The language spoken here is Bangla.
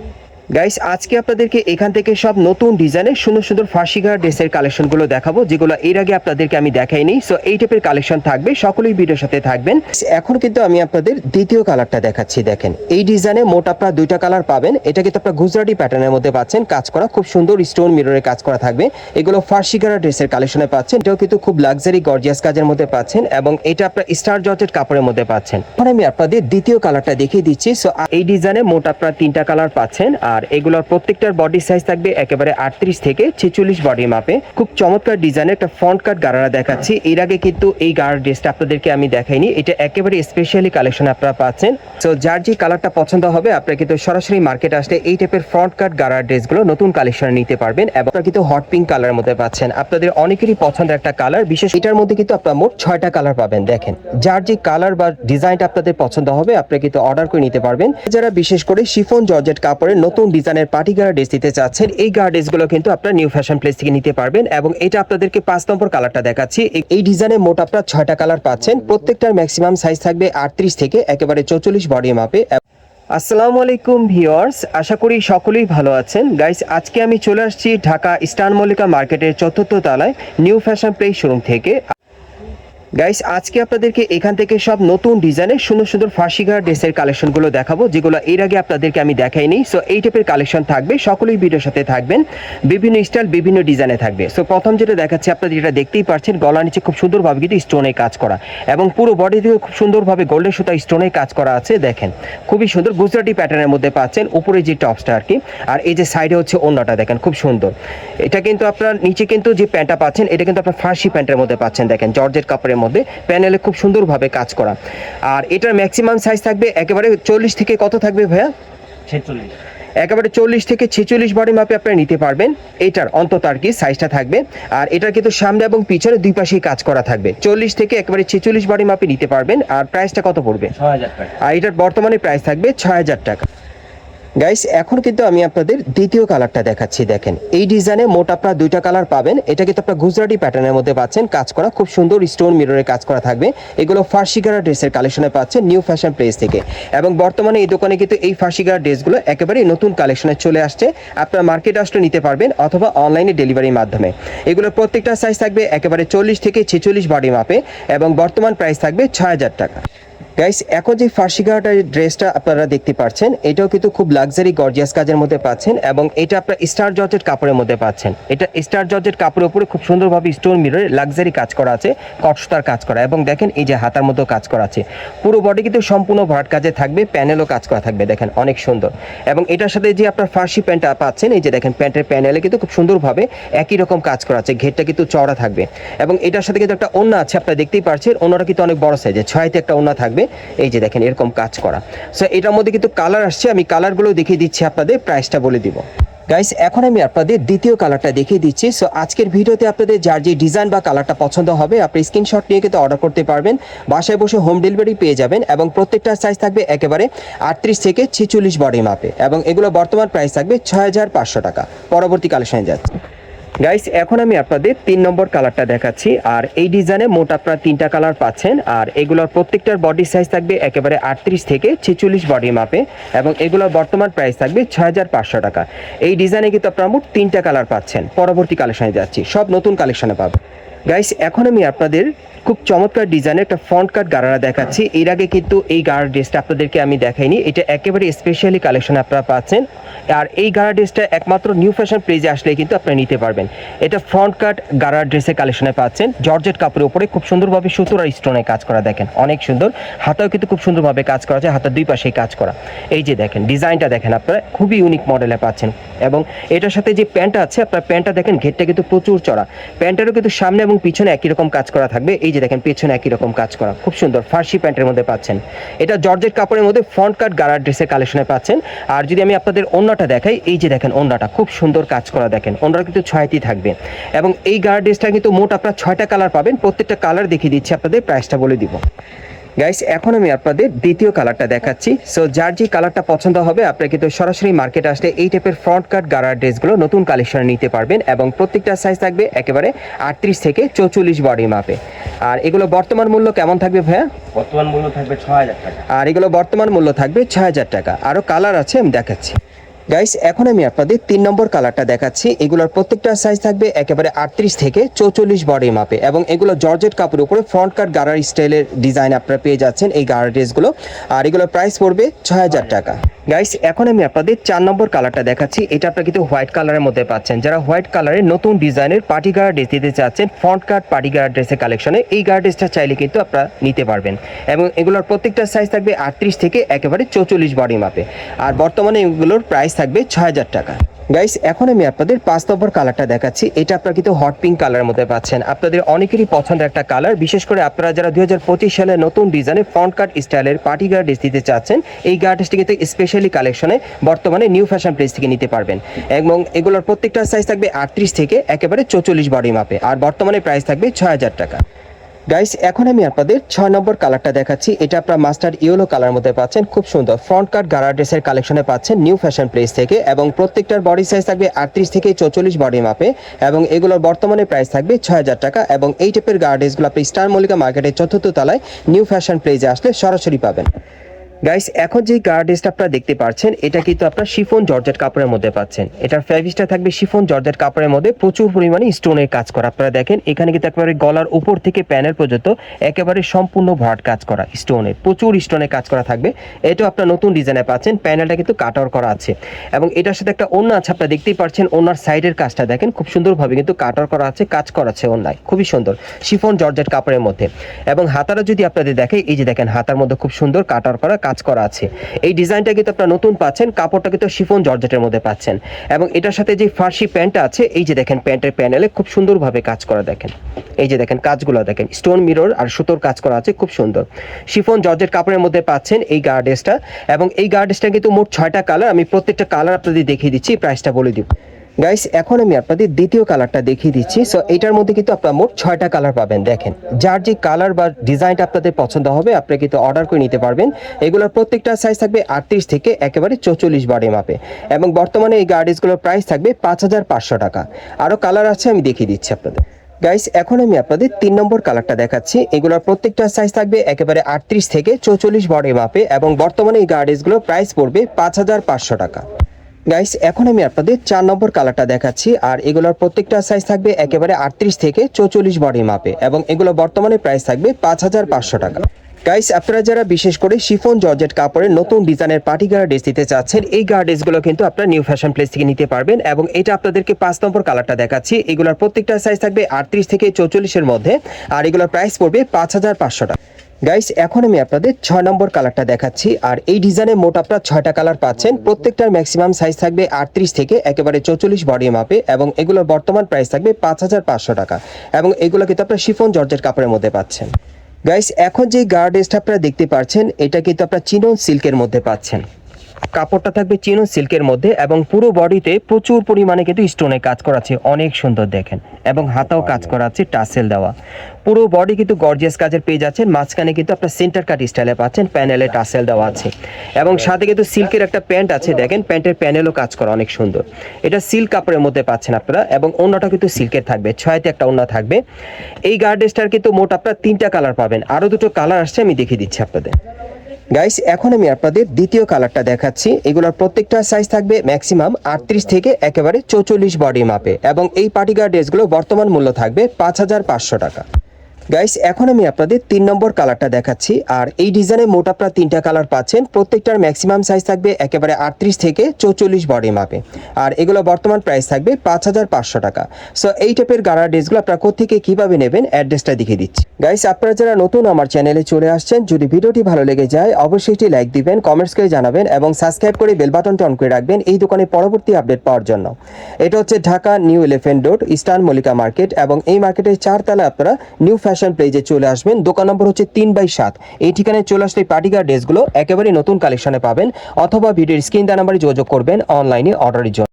you. গাইস আজকে আপনাদেরকে এখান থেকে সব নতুন ডিজাইনের সুন্দর সুন্দর ফার্সিগার ড্রেসের কালেকশনগুলো দেখাবো, যেগুলো এর আগে আপনাদেরকে আমি দেখাইনি। সো এই টাইপের কালেকশন থাকবে, সকলেই ভিডিওর সাথে থাকবেন। এখন কিন্তু আমি আপনাদের দ্বিতীয় কালারটা দেখাচ্ছি, দেখেন। এই ডিজাইনে মোট আপনারা দুইটা কালার পাবেন। এটা কিন্তু আপনার গুজরাটি প্যাটার্নের মধ্যে পাচ্ছেন, কাজ করা খুব সুন্দর স্টোন মিররে কাজ করা থাকবে। এগুলো ফার্সিগার ড্রেসের কালেকশনে পাচ্ছেন, এটাও কিন্তু খুব লাক্সারি গর্জিয়াস কাজের মধ্যে পাচ্ছেন, এবং এটা আপনার স্টার জর্জেট কাপড়ের মধ্যে পাচ্ছেন। এখন আমি আপনাদের দ্বিতীয় কালারটা দেখিয়ে দিচ্ছি। সো এই ডিজাইনে মোট আপনারা তিনটা কালার পাচ্ছেন, আর এগুলোর প্রত্যেকটার বডি সাইজ থাকবে একেবারে আটত্রিশ থেকে ছেচল্লিশ বডি মাপে। খুব চমৎকার ডিজাইনের একটা ফ্রন্ট কাট গারারা দেখাচ্ছি। এর আগে কিন্তু এই গারার ড্রেসটা আপনাদেরকে আমি দেখাইনি। এটা একেবারে স্পেশালি কালেকশন আপনারা পাচ্ছেন। সো যার যে কালারটা পছন্দ হবে, আপনারা কিন্তু সরাসরি মার্কেট আসলে এই টাইপের ফ্রন্ট কাট গারার ড্রেসগুলো নতুন কালেকশন নিতে পারবেন এবং আপনারা কিন্তু হট পিঙ্ক কালারের মধ্যে পাচ্ছেন। আপনাদের অনেকেরই পছন্দের একটা কালার বিশেষ এটার মধ্যে কিন্তু আপনারা মোট ছয়টা কালার পাবেন। দেখেন, যার যে কালার বা ডিজাইনটা আপনাদের পছন্দ হবে, আপনারা কিন্তু অর্ডার করে নিতে পারবেন। যারা বিশেষ করে শিফন জর্জেট কাপড়ের নতুন ডিজাইনের পার্টি গার্ড ড্রেস দিতে চাচ্ছেন, এই গার্ড ড্রেসগুলো কিন্তু আপনার নিউ ফ্যাশন প্লেস থেকে নিতে পারবেন এবং এটা আপনাদেরকে পাঁচ নম্বর কালারটা দেখাচ্ছি। এই- ডিজাইনে মোট আপনার ছয়টা কালার পাচ্ছেন। প্রত্যেকটার ম্যাক্সিমাম সাইজ থাকবে আটত্রিশ থেকে একেবারে চৌচল্লিশ বডি মাপে। আসসালামু আলাইকুম ভিউয়ার্স, আশা করি সকলেই ভালো আছেন। গাইস আজকে আমি চলে আসছি ঢাকা ইস্টার্ন মল্লিকা মার্কেটের চতুর্থ তলায় নিউ ফ্যাশন প্লেস শোরুম থেকে। গাইস আজকে আপনাদেরকে এখান থেকে সব নতুন ডিজাইনের সুন্দর সুন্দর ফার্সিগার ড্রেসের কালেকশনগুলো দেখাবো, যেগুলো এর আগে আপনাদেরকে আমি দেখাইনি। সো এই টাইপের কালেকশন থাকবে, সকলেই ভিডিওর সাথে থাকবেন, বিভিন্ন স্টাইল, বিভিন্ন ডিজাইনে থাকবে। সো প্রথম যেটা দেখাচ্ছি, আপনারা যেটা দেখতেই পাচ্ছেন, গলার নিচে খুব সুন্দরভাবে কিন্তু স্টোনে কাজ করা, এবং পুরো বডি থেকে খুব সুন্দরভাবে গোল্ডেন সুতা স্টোনে কাজ করা আছে, দেখেন। খুবই সুন্দর গুজরাটি প্যাটার্নের মধ্যে পাচ্ছেন, উপরে যে টপসটা আর কি, আর এই যে সাইডে হচ্ছে অন্যটা দেখেন, খুব সুন্দর। এটা কিন্তু আপনার নিচে কিন্তু যে প্যান্টটা পাচ্ছেন, এটা কিন্তু আপনার ফার্সি প্যান্টের মধ্যে পাচ্ছেন, দেখেন জর্জের কাপড়ের মধ্যে প্যানেলে খুব সুন্দরভাবে কাজ করা। আর এটার ম্যাক্সিমাম সাইজ থাকবে একেবারে চল্লিশ থেকে কত থাকবে ভাইয়া? ছেচল্লিশ। একেবারে চল্লিশ থেকে ছেচল্লিশ বডি মাপে আপনারা নিতে পারবেন। এটার অন্তত আর কি সাইজটা থাকবে। আর এটার কিন্তু সামনে এবং পিছনে দুই পাশেই কাজ করা থাকবে। চল্লিশ থেকে একেবারে ছেচল্লিশ বডি মাপে নিতে পারবেন। আর প্রাইসটা কত পড়বে? আর এটার বর্তমানে প্রাইস থাকবে ছয় হাজার টাকা। গাইস এখন কিন্তু আমি আপনাদের দ্বিতীয় কালারটা দেখাচ্ছি, দেখেন। এই ডিজাইনে মোট আপনারা দুইটা কালার পাবেন। এটা কিন্তু আপনার গুজরাটি প্যাটার্নের মধ্যে পাচ্ছেন, কাজ করা খুব সুন্দর স্টোন মিররে কাজ করা থাকবে। এগুলো ফার্সিগারা ড্রেসের কালেকশনে পাচ্ছেন নিউ ফ্যাশন প্লেস থেকে। এবং বর্তমানে এই দোকানে কিন্তু এই ফার্সিগারা ড্রেসগুলো একেবারেই নতুন কালেকশনে চলে আসছে। আপনারা মার্কেট আসলে নিতে পারবেন অথবা অনলাইনে ডেলিভারির মাধ্যমে। এগুলোর প্রত্যেকটা সাইজ থাকবে একেবারে চল্লিশ থেকে ছেচল্লিশ বডি মাপে এবং বর্তমান প্রাইস থাকবে ছয় হাজার টাকা। গাইস এখন যে ফার্সিগাটার ড্রেসটা আপনারা দেখতে পাচ্ছেন, এটাও কিন্তু খুব লাক্সারি গর্জিয়াস কাজের মধ্যে পাচ্ছেন এবং এটা আপনার স্টার জর্জেট কাপড়ের মধ্যে পাচ্ছেন। এটা স্টার জর্জেট কাপড়ের উপরে খুব সুন্দরভাবে স্টোন মিররে লাক্সারি কাজ করা আছে, কটসতার কাজ করা এবং দেখেন এই যে হাতার মধ্যেও কাজ করা আছে। পুরো বডি কিন্তু সম্পূর্ণ ভরাট কাজে থাকবে প্যানেলও কাজ করা থাকবে, দেখেন অনেক সুন্দর। এবং এটার সাথে যে আপনার ফার্সি প্যান্টটা পাচ্ছেন, এই যে দেখেন প্যান্টের প্যানেলে কিন্তু খুব সুন্দরভাবে একই রকম কাজ করা আছে, ঘেরটা কিন্তু চওড়া থাকবে। এবং এটার সাথে কিন্তু একটা ওন্না আছে, আপনারা দেখতেই পাচ্ছেন ওনাটা কিন্তু অনেক বড় সাইজে ছয়তে একটা ওন্না থাকবে। এই যে দেখেন, এরকম কাজ করা। সো এটার মধ্যে কিন্তু কালার আসছে, আমি কালারগুলো দেখিয়ে দিচ্ছি আপনাদের প্রাইসটা বলে দিব। গাইস এখন আমি আপনাদের দ্বিতীয় কালারটা দেখিয়ে দিচ্ছি। সো আজকের ভিডিওতে আপনাদের যার যে ডিজাইন বা কালারটা পছন্দ হবে, আপনি স্ক্রিনশট নিয়ে কিন্তু অর্ডার করতে পারবেন। বাসায় বসে হোম ডেলিভারি পেয়ে যাবেন এবং প্রত্যেকটা সাইজ থাকবে একেবারে আটত্রিশ থেকে ছেচল্লিশ বডি মাপে এবং এগুলো বর্তমান প্রাইস থাকবে ছয় হাজার পাঁচশো টাকা। পরবর্তী কালেকশনে যাচ্ছে। গাইস এখন আমি আপনাদের তিন নম্বর কালারটা দেখাচ্ছি, আর এই ডিজাইনে মোট আপনারা তিনটা কালার পাচ্ছেন, আর এগুলোর প্রত্যেকটার বডি সাইজ থাকবে একেবারে আটত্রিশ থেকে ছেচল্লিশ বডি মাপে এবং এগুলোর বর্তমান প্রাইস থাকবে ছয় হাজার পাঁচশো টাকা। এই ডিজাইনে কিন্তু আপনারা মোট তিনটা কালার পাচ্ছেন। পরবর্তী কালেকশনে যাচ্ছি, সব নতুন কালেকশনে পাবেন গাইস এখন আমি আপনাদের খুব চমৎকার ডিজাইনের একটা ফ্রন্ট কাট গারারা দেখাচ্ছি। এর আগে কিন্তু এই গাড়ার ড্রেসটা আপনাদেরকে আমি দেখাইনি। এটা একেবারে স্পেশালি কালেকশন আপনারা পাচ্ছেন। আর এই গাড়া ড্রেসটা একমাত্র নিউ ফ্যাশন পেজে আসলে কিন্তু আপনারা নিতে পারবেন। এটা ফ্রন্ট কাট গাড়ার ড্রেসের কালেকশনে পাচ্ছেন। জর্জেট কাপড়ের উপরে খুব সুন্দরভাবে সুতোর আর স্টোনে কাজ করা দেখেন। অনেক সুন্দর। হাতাও কিন্তু খুব সুন্দরভাবে কাজ করা আছে হাতার দুই পাশেই কাজ করা। এই যে দেখেন, ডিজাইনটা দেখেন আপনারা। খুবই ইউনিক মডেলে পাচ্ছেন। এবং এটার সাথে যে প্যান্টটা আছে, আপনার প্যান্টটা দেখেন, ঘেরটা কিন্তু প্রচুর চড়া। প্যান্টেরও কিন্তু সামনে এবং পিছনে একই রকম কাজ করা থাকবে। এই যে দেখেন, পেছনে একই রকম কাজ করা। খুব সুন্দর, ফার্সি প্যান্টের মধ্যে পাচ্ছেন। এটা জর্জেট কাপড়ের মধ্যে ফ্রন্ট কাট গারার ড্রেসের কালেকশনে পাচ্ছেন। আর যদি আমি আপনাদের অন্যটা দেখাই, এই যে দেখেন অন্যটা খুব সুন্দর কাজ করা দেখেন। অন্যটা কিন্তু ছয়টি থাকবে। এবং এই গারার ড্রেসটা কিন্তু মোট আপনার ছয়টা কালার পাবেন। প্রত্যেকটা কালার দেখিয়ে দিচ্ছি আপনাদের, প্রাইসটা বলে দিব। গাইস এখন আমি আপনাদের দ্বিতীয় কালারটা দেখাচ্ছি। সো যার যে কালারটা পছন্দ হবে আপনারা কিন্তু সরাসরি মার্কেট আসলে এই টাইপের ফ্রন্ট কাট গারার ড্রেসগুলো নতুন কালেকশনে নিতে পারবেন এবং প্রত্যেকটা সাইজ থাকবে একেবারে আটত্রিশ থেকে চৌচল্লিশ বডি মাপে আর এগুলো বর্তমান মূল্য কেমন থাকবে ভাইয়া? বর্তমান মূল্য থাকবে ছ হাজার টাকা। আর এগুলো বর্তমান মূল্য থাকবে ছয় হাজার টাকা। আরও কালার আছে আমি দেখাচ্ছি। গাইস এখন আমি আপনাদের তিন নম্বর কালারটা দেখাচ্ছি। এগুলোর প্রত্যেকটা সাইজ থাকবে একেবারে আটত্রিশ থেকে চৌচল্লিশ বডি মাপে এবং এগুলো জর্জেট কাপড়ের উপরে ফ্রন্ট কাট গারার স্টাইলের ডিজাইন আপনারা পেয়ে যাচ্ছেন এই গাড়ার ড্রেসগুলো আর এগুলোর প্রাইস পড়বে ছয় হাজার। টাকা। গাইস এখন আমি আপনাদের চার নম্বর কালারটা দেখাচ্ছি। এটা আপনারা কিন্তু হোয়াইট কালারের মধ্যে পাচ্ছেন। যারা হোয়াইট কালারের নতুন ডিজাইনের পার্টি গার্ড ড্রেস দিতে চাচ্ছেন ফ্রন্ট কার্ড পার্টি গার্ড ড্রেসের কালেকশনে এই গার্ড ড্রেসটা চাইলে কিন্তু আপনারা নিতে পারবেন। এবং এগুলোর প্রত্যেকটা সাইজ থাকবে আটত্রিশ থেকে একেবারে চৌচল্লিশ বডি মাপে আর বর্তমানে এগুলোর প্রাইস থাকবে ছয় হাজার টাকা। গাইস এখন আমি আপনাদের পাঁচ নম্বর কালারটা দেখাচ্ছি। এটা আপনারা কিন্তু হট পিঙ্ক কালারের মধ্যে পাচ্ছেন। আপনাদের অনেকেরই পছন্দের একটা কালার বিশেষ করে আপনারা যারা দুই সালে নতুন ডিজাইনের ফ্রন্ট কাট স্টাইলের পার্টি গার্ড দিতে চাচ্ছেন, এই গার্ড কিন্তু স্পেশালি কালেকশনে বর্তমানে নিউ ফ্যাশন প্লেস থেকে নিতে পারবেন। এবং এগুলোর প্রত্যেকটা সাইজ থাকবে আটত্রিশ থেকে একেবারে চৌচল্লিশ বডি মাপে আর বর্তমানে প্রাইস থাকবে ছয় হাজার টাকা। গাইস এখন আমি আপনাদের ছয় নম্বর কালারটা দেখাচ্ছি। এটা আপনার মাস্টার ইয়েলো কালার মধ্যে পাচ্ছেন, খুব সুন্দর। ফ্রন্ট কাট গারা ড্রেসের কালেকশনে পাচ্ছেন নিউ ফ্যাশন প্লেস থেকে এবং প্রত্যেকটার বডি সাইজ থাকবে আটত্রিশ থেকে চৌচল্লিশ বডি মাপে এবং এগুলোর বর্তমানে প্রাইস থাকবে ছয় হাজার টাকা এবং এই টাইপের গারা ড্রেসগুলো আপনি স্টার মল্লিকা মার্কেটের চতুর্থ তলায় নিউ ফ্যাশন প্লেসে আসলে সরাসরি পাবেন। গাইস এখন যে গার্ড ড্রেসটা আপনারা দেখতে পাচ্ছেন, এটা কিন্তু আপনার শিফন জর্জেট কাপড়ের মধ্যে পাচ্ছেন। এটার ফ্যাব্রিকটা থাকবে শিফন জর্জেট কাপড়ের মধ্যে প্রচুর পরিমাণে স্টোনের কাজ করা। আপনারা দেখেন, এখানে কিন্তু একেবারে গলার উপর থেকে প্যানেল পর্যন্ত একেবারে সম্পূর্ণ ভরাট কাজ করা স্টোনের প্রচুর স্টোনের কাজ করা থাকবে। এটাও আপনার নতুন ডিজাইনে পাচ্ছেন প্যানেলটা কিন্তু কাটার করা আছে। এবং এটার সাথে একটা অন্য আছে, আপনারা দেখতেই পাচ্ছেন ওনার সাইডের কাজটা দেখেন, খুব সুন্দরভাবে কিন্তু কাটার করা আছে, কাজ করা আছে অন্যায় খুবই সুন্দর শিফন জর্জেট কাপড়ের মধ্যে। এবং হাতারা যদি আপনাদের দেখে, এই যে দেখেন, হাতার মধ্যে খুব সুন্দর কাটার করা কাজ করা আছে। এই ডিজাইনটা কিন্তু আপনারা নতুন পাচ্ছেন, কাপড়টা কিন্তু শিফন জর্জেটের মধ্যে পাচ্ছেন। এবং এটার সাথে যে ফার্সি প্যান্টটা আছে, এই যে দেখেন প্যান্টের প্যানেলে খুব সুন্দরভাবে কাজ করা দেখেন। এই যে দেখেন কাজগুলো দেখেন, স্টোন মিরর আর সুতোর কাজ করা আছে, খুব সুন্দর। শিফন জর্জেট কাপড়ের মধ্যে পাচ্ছেন এই গার্ডেসটা এবং এই গার্ডেসটা কিন্তু মোট ছয়টা কালার, আমি প্রত্যেকটা কালার আপনাদের দেখিয়ে দিচ্ছি, প্রাইসটা বলে দিব। গাইস এখন আমি আপনাদের দ্বিতীয় কালারটা দেখিয়ে দিচ্ছি। সো এটার মধ্যে কিন্তু আপনারা মোট ছয়টা কালার পাবেন, দেখেন। যার যে কালার বা ডিজাইনটা আপনাদের পছন্দ হবে আপনি কিন্তু অর্ডার করে নিতে পারবেন। এগুলোর প্রত্যেকটা সাইজ থাকবে আটত্রিশ থেকে একেবারে চৌচল্লিশ বডি মাপে এবং বর্তমানে এই গার্ডেসগুলোর প্রাইস থাকবে পাঁচ হাজার পাঁচশো টাকা। আরও কালার আছে, আমি দেখিয়ে দিচ্ছি আপনাদের। গাইস এখন আমি আপনাদের তিন নম্বর কালারটা দেখাচ্ছি। এগুলোর প্রত্যেকটা সাইজ থাকবে একেবারে আটত্রিশ থেকে চৌচল্লিশ বডি মাপে এবং বর্তমানে এই গার্ডেসগুলোর প্রাইস পড়বে পাঁচ হাজার পাঁচশো টাকা। গাইস এখন আমি আপনাদের চার নম্বর কালারটা দেখাচ্ছি, আর এগুলোর প্রত্যেকটা সাইজ থাকবে একেবারে আটত্রিশ থেকে চৌচল্লিশ বডি মাপে এবং এগুলো বর্তমানে প্রাইস থাকবে পাঁচ হাজার পাঁচশো টাকা। গাইস আপনারা যারা বিশেষ করে শিফন জর্জেট কাপড়ের নতুন ডিজাইনের পার্টি গার্ডেস দিতে চাচ্ছেন, এই গার্ডেসগুলো কিন্তু আপনারা নিউ ফ্যাশন প্লেস থেকে নিতে পারবেন, এবং এটা আপনাদেরকে পাঁচ নম্বর কালারটা দেখাচ্ছি। এগুলোর প্রত্যেকটা সাইজ থাকবে আটত্রিশ থেকে চৌচল্লিশের মধ্যে, আর এগুলোর প্রাইস পড়বে পাঁচ হাজার পাঁচশো টাকা। গাইস এখন আমি আপনাদের ছয় নম্বর কালারটা দেখাচ্ছি। আর এই ডিজাইনে মোট আপনার ছয়টা কালার পাচ্ছেন। প্রত্যেকটার ম্যাক্সিমাম সাইজ থাকবে আটত্রিশ থেকে একেবারে চৌচল্লিশ বডি মাপে এবং এগুলোর বর্তমান প্রাইস থাকবে পাঁচ হাজার পাঁচশো টাকা এবং এগুলো কিন্তু আপনার শিফন জর্জের কাপড়ের মধ্যে পাচ্ছেন। গাইস এখন যে গার্ডেসটা আপনারা দেখতে পাচ্ছেন, এটা কিন্তু আপনার চিনন সিল্কের মধ্যে পাচ্ছেন। কাপড়টা থাকবে চিনো সিল্কের মধ্যে এবং পুরো বডিতে প্রচুর পরিমাণে কিন্তু স্টোনে কাজ করা আছে অনেক সুন্দর দেখেন। এবং হাতাও কাজ করা আছে টাসেল দেওয়া। পুরো বডি কিন্তু গর্জিয়াস কাজের পেয়ে যাচ্ছেন। মাঝখানে কিন্তু আপনার সেন্টার কাট স্টাইলে পাচ্ছেন প্যানেলে টাসেল দেওয়া আছে। এবং সাথে কিন্তু সিল্কের একটা প্যান্ট আছে দেখেন প্যান্টের প্যানেলও কাজ করা অনেক সুন্দর। এটা সিল্ক কাপড়ের মধ্যে পাচ্ছেন আপনারা এবং অন্যটা কিন্তু সিল্কের থাকবে ছয়তে একটা অন্য থাকবে। এই গার্ডেসটার কিন্তু মোট আপনার তিনটা কালার পাবেন। আরও দুটো কালার আসছে আমি দেখিয়ে দিচ্ছি আপনাদের। গাইস এখন আমি আপনাদের দ্বিতীয় কালারটা দেখাচ্ছি। এগুলোর প্রত্যেকটা সাইজ থাকবে ম্যাক্সিমাম আটত্রিশ থেকে একেবারে চৌচল্লিশ বডি মাপে এবং এই পার্টিগার ড্রেসগুলো বর্তমান মূল্য থাকবে পাঁচ হাজার পাঁচশো টাকা। গাইস এখন আমি আপনাদের তিন নম্বর কালারটা দেখাচ্ছি। আর এই ডিজাইনে মোট আপনারা তিনটা কালার পাচ্ছেন। প্রত্যেকটার ম্যাক্সিমাম সাইজ থাকবে একেবারে আটত্রিশ থেকে চৌচল্লিশ বডি মাপে। আর এগুলো বর্তমান প্রাইস থাকবে পাঁচ হাজার পাঁচশো টাকা। সো এই টাইপের গাড়ার ড্রেসগুলো আপনারা কোথেকে কীভাবে নেবেন অ্যাড্রেসটা দেখিয়ে দিচ্ছি। গাইস আপনারা যারা নতুন আমার চ্যানেলে চলে আসছেন, যদি ভিডিওটি ভালো লেগে যায়, অবশ্যই একটি লাইক দিবেন কমেন্টস করে জানাবেন এবং সাবস্ক্রাইব করে বেল বাটনটা অন করে রাখবেন এই দোকানে পরবর্তী আপডেট পাওয়ার জন্য। এটা হচ্ছে Dhaka new elephant road eastern Mallika market এবং এই মার্কেটের চারতলা আপনারা নিউ ফ্যাশন প্লেজে চলে আসবেন। দোকান নম্বর হচ্ছে তিন বাই সাত। এই ঠিকানায় চলে আসলে পার্টিকার ড্রেসগুলো একেবারে নতুন কালেকশনে পাবেন অথবা ভিডিওর স্ক্রিন দেওয়া নাম্বারে যোগাযোগ করবেন অনলাইনে অর্ডারের জন্য।